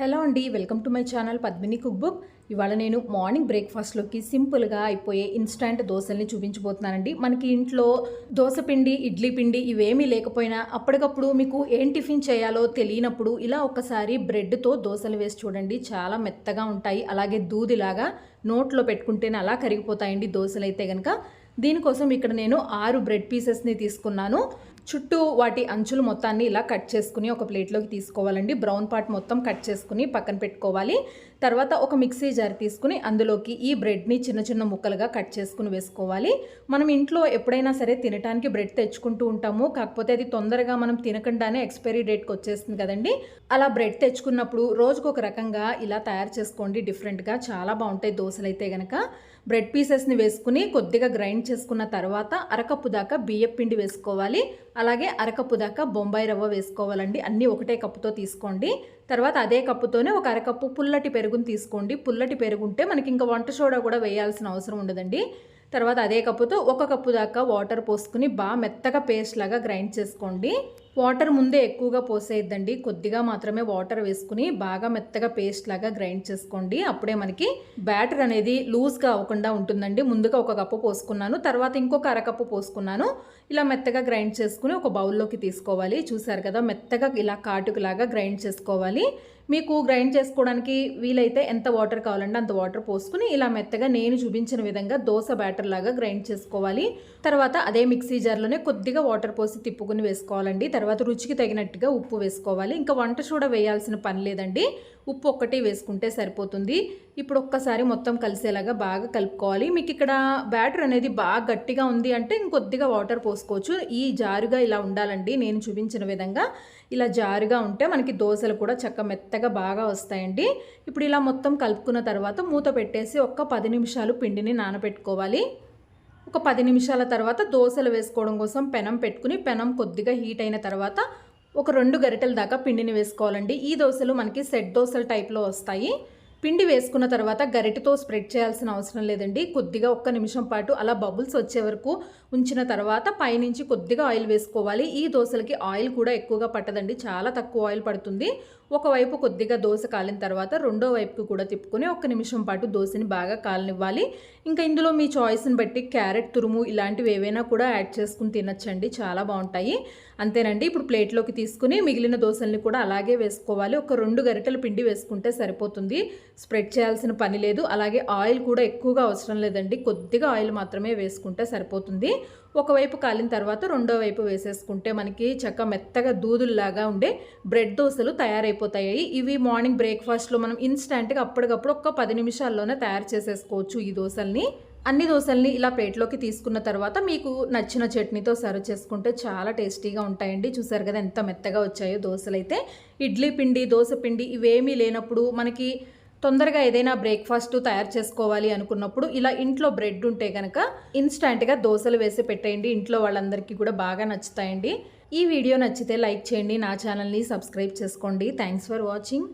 Hello అండి welcome to my channel Padmini cook book. ఇవాళ నేను మార్నింగ్ బ్రేక్ఫాస్ట్లోకి సింపుల్గా అయిపోయే ఇన్స్టాంట్ దోశల్ని చూపించబోతున్నానండి. మనకి ఇంట్లో దోశ పిండి ఇడ్లీ పిండి ఇవేమీ లేకపోయినా అప్పటికప్పుడు మీకు ఏం టిఫిన్ చేయాలో తెలియనప్పుడు ఇలా ఒకసారి బ్రెడ్తో దోశలు వేసి చూడండి. చాలా మెత్తగా ఉంటాయి. అలాగే దూదిలాగా నోట్లో పెట్టుకుంటేనే అలా కరిగిపోతాయండి దోశలు అయితే కనుక దీనికోసం ఇక్కడ నేను ఆరు బ్రెడ్ పీసెస్ని తీసుకున్నాను. చుట్టూ వాటి అంచులు మొత్తాన్ని ఇలా కట్ చేసుకుని ఒక ప్లేట్లోకి తీసుకోవాలండి. బ్రౌన్ పార్ట్ మొత్తం కట్ చేసుకుని పక్కన పెట్టుకోవాలి. తర్వాత ఒక మిక్సీ జార్ తీసుకుని అందులోకి ఈ బ్రెడ్ని చిన్న చిన్న ముక్కలుగా కట్ చేసుకుని వేసుకోవాలి. మనం ఇంట్లో ఎప్పుడైనా సరే తినడానికి బ్రెడ్ తెచ్చుకుంటూ ఉంటాము. కాకపోతే అది తొందరగా మనం తినకుండానే ఎక్స్పైరీ డేట్కి వచ్చేస్తుంది కదండి. అలా బ్రెడ్ తెచ్చుకున్నప్పుడు రోజుకు ఒక రకంగా ఇలా తయారు చేసుకోండి. డిఫరెంట్గా చాలా బాగుంటాయి దోశలు అయితే కనుక బ్రెడ్ పీసెస్ని వేసుకుని కొద్దిగా గ్రైండ్ చేసుకున్న తర్వాత అరకప్పు దాకా బియ్యం పిండి వేసుకోవాలి. అలాగే అరకప్పు దాకా బొంబాయి రవ్వ వేసుకోవాలండి. అన్నీ ఒకటే కప్పుతో తీసుకోండి. తర్వాత అదే కప్పుతోనే ఒక అరకప్పు పుల్లటి పెరుగును తీసుకోండి. పుల్లటి పెరుగుంటే మనకి ఇంకా వంట సోడా కూడా వేయాల్సిన అవసరం ఉండదండి. తర్వాత అదే కప్పుతో ఒక కప్పు దాకా వాటర్ పోసుకుని బాగా మెత్తగా పేస్ట్ లాగా గ్రైండ్ చేసుకోండి. వాటర్ ముందే ఎక్కువగా పోసేయద్దండి. కొద్దిగా మాత్రమే వాటర్ వేసుకుని బాగా మెత్తగా పేస్ట్ లాగా గ్రైండ్ చేసుకోండి. అప్పుడే మనకి బ్యాటర్ అనేది లూజ్గా అవ్వకుండా ఉంటుందండి. ముందుగా ఒక కప్పు పోసుకున్నాను. తర్వాత ఇంకొక అరకప్పు పోసుకున్నాను. ఇలా మెత్తగా గ్రైండ్ చేసుకుని ఒక బౌల్లోకి తీసుకోవాలి. చూసారు కదా మెత్తగా ఇలా కాటుకులాగా గ్రైండ్ చేసుకోవాలి. మీకు గ్రైండ్ చేసుకోవడానికి వీలైతే ఎంత వాటర్ కావాలంటే అంత వాటర్ పోసుకుని ఇలా మెత్తగా నేను చూపించిన విధంగా దోశ బ్యాటర్ లాగా గ్రైండ్ చేసుకోవాలి. తర్వాత అదే మిక్సీ జార్లోనే కొద్దిగా వాటర్ పోసి తిప్పుకుని వేసుకోవాలండి. తర్వాత రుచికి తగినట్టుగా ఉప్పు వేసుకోవాలి. ఇంకా వంట చూడ వేయాల్సిన పని లేదండి. ఉప్పు ఒక్కటి వేసుకుంటే సరిపోతుంది. ఇప్పుడు ఒక్కసారి మొత్తం కలిసేలాగా బాగా కలుపుకోవాలి. మీకు ఇక్కడ బ్యాటర్ అనేది బాగా గట్టిగా ఉంది అంటే ఇంకొద్దిగా వాటర్ పోసుకోవచ్చు. ఈ జారుగా ఇలా ఉండాలండి. నేను చూపించిన విధంగా ఇలా జారుగా ఉంటే మనకి దోశలు కూడా చక్క మెత్తగా బాగా వస్తాయండి. ఇప్పుడు ఇలా మొత్తం కలుపుకున్న తర్వాత మూత పెట్టేసి ఒక్క పది నిమిషాలు పిండిని నానబెట్టుకోవాలి. ఒక పది నిమిషాల తర్వాత దోశలు వేసుకోవడం కోసం పెనం పెట్టుకుని పెనం కొద్దిగా హీట్ అయిన తర్వాత ఒక రెండు గరిటెల దాకా పిండిని వేసుకోవాలండి. ఈ దోశలు మనకి సెట్ దోశల టైప్లో వస్తాయి. పిండి వేసుకున్న తర్వాత గరిటతో స్ప్రెడ్ చేయాల్సిన అవసరం లేదండి. కొద్దిగా ఒక్క నిమిషం పాటు అలా బబుల్స్ వచ్చే వరకు ఉంచిన తర్వాత పైనుంచి కొద్దిగా ఆయిల్ వేసుకోవాలి. ఈ దోశలకి ఆయిల్ కూడా ఎక్కువగా పట్టదండి. చాలా తక్కువ ఆయిల్ పడుతుంది. ఒకవైపు కొద్దిగా దోశ కాలిన తర్వాత రెండో వైపుకి కూడా తిప్పుకొని ఒక్క నిమిషం పాటు దోశని బాగా కాలనివ్వాలి. ఇంకా ఇందులో మీ చాయిస్ని బట్టి క్యారెట్ తురుము ఇలాంటివి ఏవైనా కూడా యాడ్ చేసుకుని తినచ్చండి. చాలా బాగుంటాయి. అంతేనండి. ఇప్పుడు ప్లేట్లోకి తీసుకుని మిగిలిన దోశల్ని కూడా అలాగే వేసుకోవాలి. ఒక రెండు గరిటెల పిండి వేసుకుంటే సరిపోతుంది. స్ప్రెడ్ చేయాల్సిన పని లేదు. అలాగే ఆయిల్ కూడా ఎక్కువగా అవసరం లేదండి. కొద్దిగా ఆయిల్ మాత్రమే వేసుకుంటే సరిపోతుంది. ఒకవైపు కాలిన తర్వాత రెండో వైపు వేసేసుకుంటే మనకి చక్క మెత్తగా దూదుల్లాగా ఉండే బ్రెడ్ దోశలు తయారైపోతాయి. ఇవి మార్నింగ్ బ్రేక్ఫాస్ట్లో మనం ఇన్స్టాంట్గా అప్పటికప్పుడు ఒక్క పది నిమిషాల్లోనే తయారు చేసేసుకోవచ్చు ఈ దోశల్ని. అన్ని దోశల్ని ఇలా ప్లేట్లోకి తీసుకున్న తర్వాత మీకు నచ్చిన చట్నీతో సర్వ్ చేసుకుంటే చాలా టేస్టీగా ఉంటాయండి. చూసారు కదా ఎంత మెత్తగా వచ్చాయో దోశలు అయితే ఇడ్లీ పిండి దోశ పిండి ఇవేమీ లేనప్పుడు మనకి తొందరగా ఏదైనా బ్రేక్ఫాస్ట్ తయారు చేసుకోవాలి అనుకున్నప్పుడు ఇలా ఇంట్లో బ్రెడ్ ఉంటే కనుక ఇన్స్టాంట్గా దోశలు వేసి పెట్టేయండి. ఇంట్లో వాళ్ళందరికీ కూడా బాగా నచ్చుతాయండి. ఈ వీడియో నచ్చితే లైక్ చేయండి. నా ఛానల్ని సబ్స్క్రైబ్ చేసుకోండి. Thanks for watching